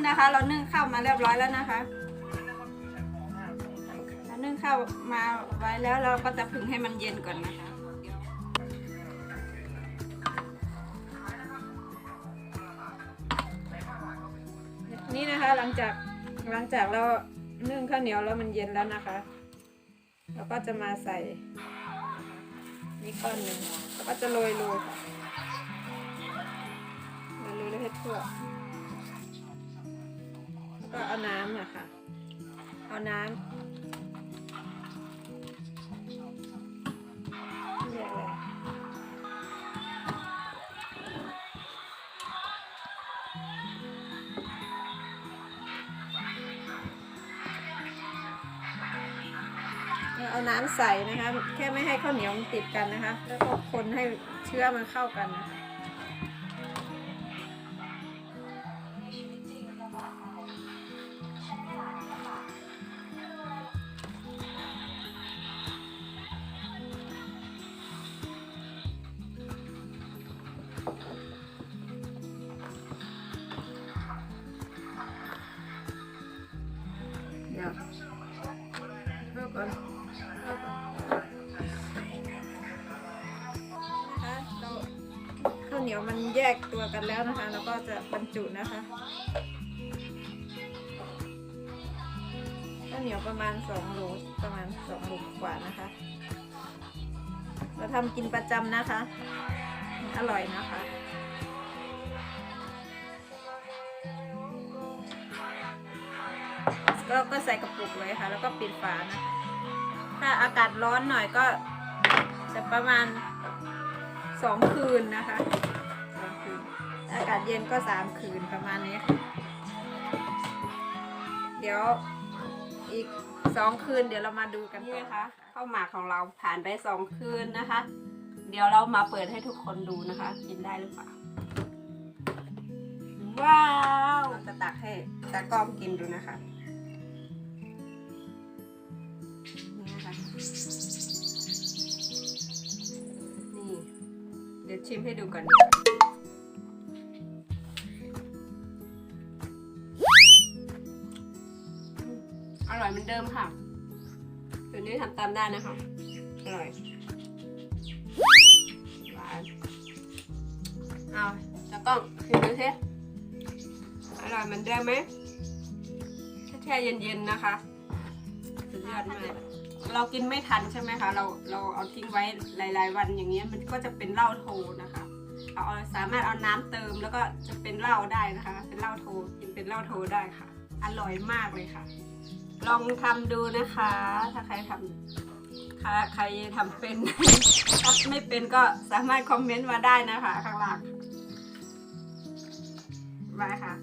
นนะคะ เรานึ่งข้าวมาเรียบร้อยแล้วนะคะเรานึ่งข้าวมาไว้แล้วเราก็จะผึ่งให้มันเย็นก่อนนะคะนี่นะคะหลังจากหลังจากเรานึ่งข้าวเหนียวแล้วมันเย็นแล้วนะคะ เราก็จะมาใส่นี่ก้อนหนึ่งแล้วก็จะโรยโรยค่ะโรยให้ทั่ว ก็เอาน้ำอะค่ะ เอาน้ำเรียกอะไรเอาน้ำใส่นะคะ แค่ไม่ให้ข้าวเหนียวมันติดกันนะคะ แล้วก็คนให้เชื้อมันเข้ากันนะคะ เหนียวมันแยกตัวกันแล้วนะคะ แล้วก็จะบรรจุนะคะข้าวเหนียวประมาณสองโลประมาณสองโลกว่านะคะ เราทำกินประจำนะคะ อร่อยนะคะก็ก็ใส่กระปุกไว้ค่ะ แล้วก็ปิดฝานะ ถ้าอากาศร้อนหน่อยก็จะประมาณสองคืนนะคะ อากาศเย็นก็สามคืนประมาณนี้ค่ะเดี๋ยวอีกสองคืนเดี๋ยวเรามาดูกันนี่นะคะข้าวหมากของเราผ่านไปสองคืนนะคะ เดี๋ยวเรามาเปิดให้ทุกคนดูนะคะ กินได้หรือเปล่าว้าวเราจะตักให้ตากล้องกินดูนะคะนี่นะคะนี่เดี๋ยวชิมให้ดูก่อนดีกว่า ร่อยเหมือนเดิมค่ะตัวนี้ทำตามได้นะคะ อร่อย หวานเอาแล้วก็ชิมดูสิอร่อยเหมือนเดิมไหมแช่เย็นๆนะคะสุดยอดมากเรากินไม่ทันใช่ไหมคะ เราเราเอาทิ้งไว้หลาย ๆ วันอย่างเงี้ยมันก็จะเป็นเหล้าโทนะคะเอาเอาสามารถเอาน้ำเติมแล้วก็จะเป็นเหล้าได้นะคะ เป็นเหล้าโทกินเป็นเหล้าโทได้ค่ะ อร่อยมากเลยค่ะ ลองทำดูนะคะ ถ้าใครทำถ้าใครทำเป็น ถ้าไม่เป็นก็สามารถคอมเมนต์มาได้นะคะ ข้างล่างบาค่ะ